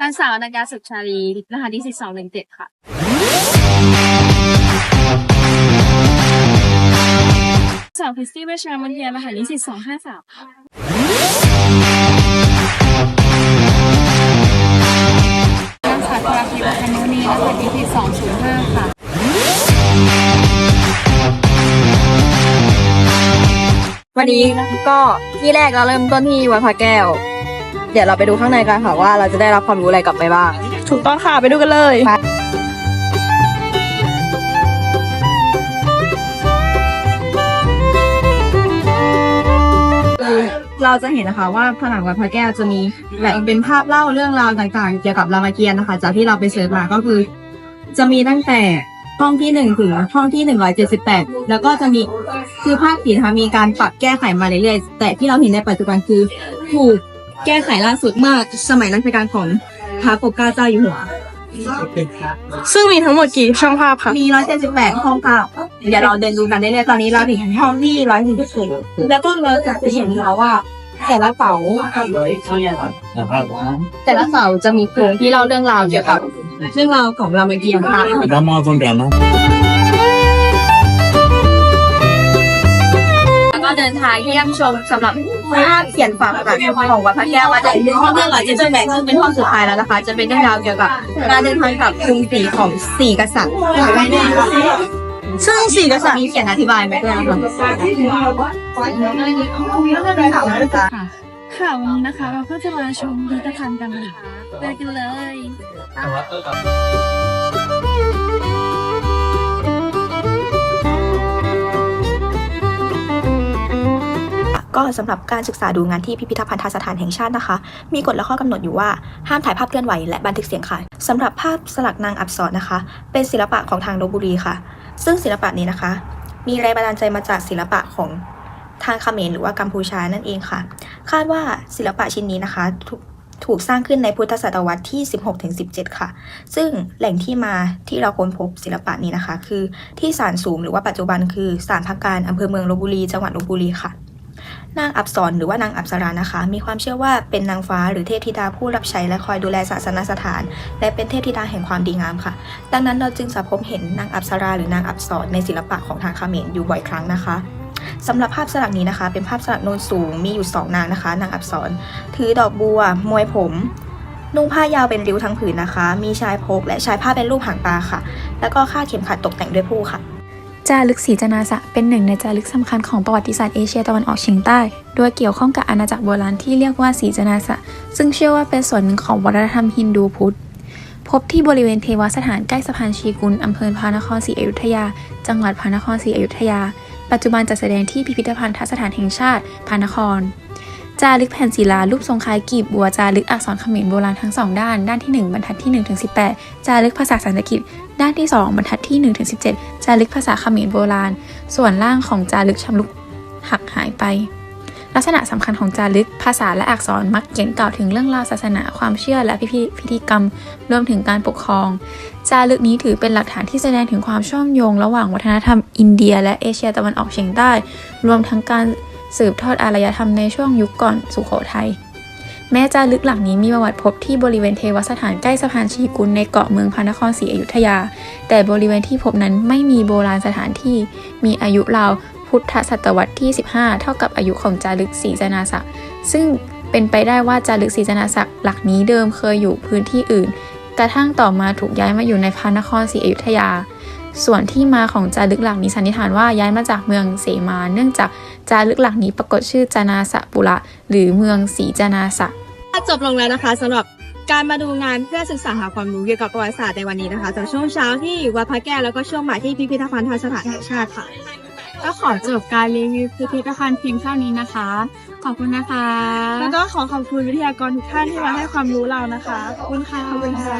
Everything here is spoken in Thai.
นางสาวนันยาสุขชาลีรหัสที่สิบสองหนึ่งเจ็ดค่ะ สาวคริสตี้เวชรามันเทียรหัสที่สิบสองห้าสามค่ะนางสาวธราภิวัฒนุนีรหัสที่สิบสองศูนย์ห้าค่ะ วันนี้ก็ที่แรกเราเริ่มต้นที่วัดพระแก้ว เดี๋ยวเราไปดูข้างในกันค่ะว่าเราจะได้รับความรู้อะไรกลับไปบ้าง ถูกต้องค่ะไปดูกันเลยเราจะเห็นนะคะว่าผนังวัดพระแก้วจะมีแบ่งเป็นภาพเล่าเรื่องราวต่างๆ เกี่ยวกับรามเกียรติ์นะคะ จากที่เราไปเสิร์ชมาก็คือ จะมีตั้งแต่ห้องที่หนึ่งถึงห้องที่หนึ่งร้อยเจ็ดสิบแปดแล้วก็จะมีคือภาคสีนะคะมีการปรับแก้ไขมาเรื่อยๆแต่ที่เราเห็นในปัจจุบันคือถูก แก้ไขล่าสุดเมื่อสมัยรัชกาลของพระปกเกล้าเจ้าอยู่หัว ซึ่งมีทั้งหมดกี่ช่างภาพคะมีร้อยเจ็ดสิบแปดห้องเก้าเดี๋ยวเราเดินดูกันได้เลยๆตอนนี้เราถึงห้องที่ร้อยหนึ่งสิบแล้วก็เราจะเห็นแล้วว่า แต่ละเสาแต่ละเสาจะมีโครงที่เล่าเรื่องราวเกี่ยวกับเรื่องราวของรามเกียรติ์ค่ะ Vamos a contarnos. เดินทางเยี่ยมชมสำหรับภาพเขียนฝาผนังของวัดพระแก้วว่าจะเป็นห้องที่ร้อยเจ็ดสิบแปดซึ่งเป็นห้องสุดท้ายแล้วนะคะ จะเป็นเรื่องราวเกี่ยวกับการเดินทางกับกรุงศรีของสี่กษัตริย์ซึ่งสี่กษัตริย์มีเขียนอธิบายไว้ด้วยนะคะค่ะค่ะวันนี้นะคะ เราก็จะมาชมพิพิธภัณฑ์กันนะคะไปกันเลย ก็สำหรับการศึกษาดูงานที่พิพิธภัณฑสถานแห่งชาตินะคะ มีกฎและข้อกำหนดอยู่ว่าห้ามถ่ายภาพเคลื่อนไหวและบันทึกเสียงค่ะสำหรับภาพสลักนางอับสรนะคะ เป็นศิลปะของทางลบบุรีค่ะ ซึ่งศิลปะนี้นะคะ มีแรงบันดาลใจมาจากศิลปะของทางเขมรหรือว่ากัมพูชานั่นเองค่ะ คาดว่าศิลปะชิ้นนี้นะคะถูกถูกสร้างขึ้นในพุทธศตวรรษที่ 16-17 ค่ะ ซึ่งแหล่งที่มาที่เราค้นพบศิลปะนี้นะคะ คือที่ศาลสูงหรือว่าปัจจุบันคือศาลพักการอำเภอเมืองลบบุรี จังหวัดลบบุรีค่ะ นางอับสรหรือว่านางอับสรานะคะ มีความเชื่อว่าเป็นนางฟ้าหรือเทพธิดาผู้รับใช้และคอยดูแลศาสนสถาน และเป็นเทพธิดาแห่งความดีงามค่ะ ดังนั้นเราจึงจะพบเห็นนางอับสราหรือนางอับสรในศิลปะของทางเขมรอยู่บ่อยครั้งนะคะสำหรับภาพสลักนี้นะคะ เป็นภาพสลักโนนสูงมีอยู่สองนางนะคะ นางอับสรถือดอกบัว มวยผม นุ่งผ้ายาวเป็นริ้วทั้งผืนนะคะ มีชายพกและชายผ้าเป็นรูปหางปลาค่ะ แล้วก็คาดเข็มขัดตกแต่งด้วยผู้ค่ะ จารึกศรีจนาสะเป็นหนึ่งในจารึกสำคัญของประวัติศาสตร์เอเชียตะวันออกเฉียงใต้ โดยเกี่ยวข้องกับอาณาจักรโบราณที่เรียกว่าศรีจนาสะ ซึ่งเชื่อว่าเป็นส่วนหนึ่งของวัฒนธรรมฮินดูพุทธ พบที่บริเวณเทวสถานใกล้สะพานชีกุลอำเภอพระนครศรีอยุธยา จังหวัดพระนครศรีอยุธยา ปัจจุบันจัดแสดงที่พิพิธภัณฑสถานแห่งชาติพระนคร จารึกแผ่นศิลารูปทรงคล้ายกีบบัวจารึกอักษรเขมรโบราณทั้งสองด้าน ด้านที่ 1 บรรทัดที่1ถึง18 จารึกภาษาสันสกฤตด้านที่ 2 บรรทัดที่1ถึง17 จารึกภาษาเขมรโบราณ ส่วนล่างของจารึกชำรุดหักหายไป ลักษณะสำคัญของจารึก ภาษาและอักษรมักเขียนกล่าวถึงเรื่องราวศาสนาความเชื่อและพิธีพิธีกรรม รวมถึงการปกครอง จารึกนี้ถือเป็นหลักฐานที่แสดงถึงความเชื่อมโยง ระหว่างวัฒนธรรมอินเดีย และเอเชียตะวันออกเฉียงใต้ รวมทั้งการ สืบทอดอารยธรรมในช่วงยุคก่อนสุโขทัย แม้จารึกหลักนี้มีประวัติพบที่บริเวณเทวสถานใกล้สะพานชีกุลในเกาะเมืองพระนครศรีอยุธยา แต่บริเวณที่พบนั้นไม่มีโบราณสถานที่ มีอายุราวพุทธศตวรรษที่ 15 เท่ากับอายุของจารึกศรีจนาศักดิ์ซึ่งเป็นไปได้ว่าจารึกศรีจนาศักดิ์หลักนี้เดิมเคยอยู่พื้นที่อื่น กระทั่งต่อมาถูกย้ายมาอยู่ในพระนครศรีอยุธยา ส่วนที่มาของจารึกหลักนี้สันนิษฐานว่าย้ายมาจากเมืองเสมา เนื่องจากจารึกหลักนี้ปรากฏชื่อจานาสะปุระ หรือเมืองศรีจนาสะจบลงแล้วนะคะสำหรับการมาดูงานเพื่อศึกษาหาความรู้เกี่ยวกับประวัติศาสตร์ในวันนี้นะคะจากช่วงเช้าที่วัดพระแก้วแล้วก็ช่วงบ่ายที่พิพิธภัณฑสถานแห่งชาติค่ะ ก็ขอจบการรีวิวพิพิธภัณฑ์เพียงเท่านี้นะคะ ขอบคุณนะคะ แล้วก็ขอขอบคุณวิทยากรทุกท่านที่มาให้ความรู้เรานะคะ ขอบคุณค่ะขอบคุณค่ะ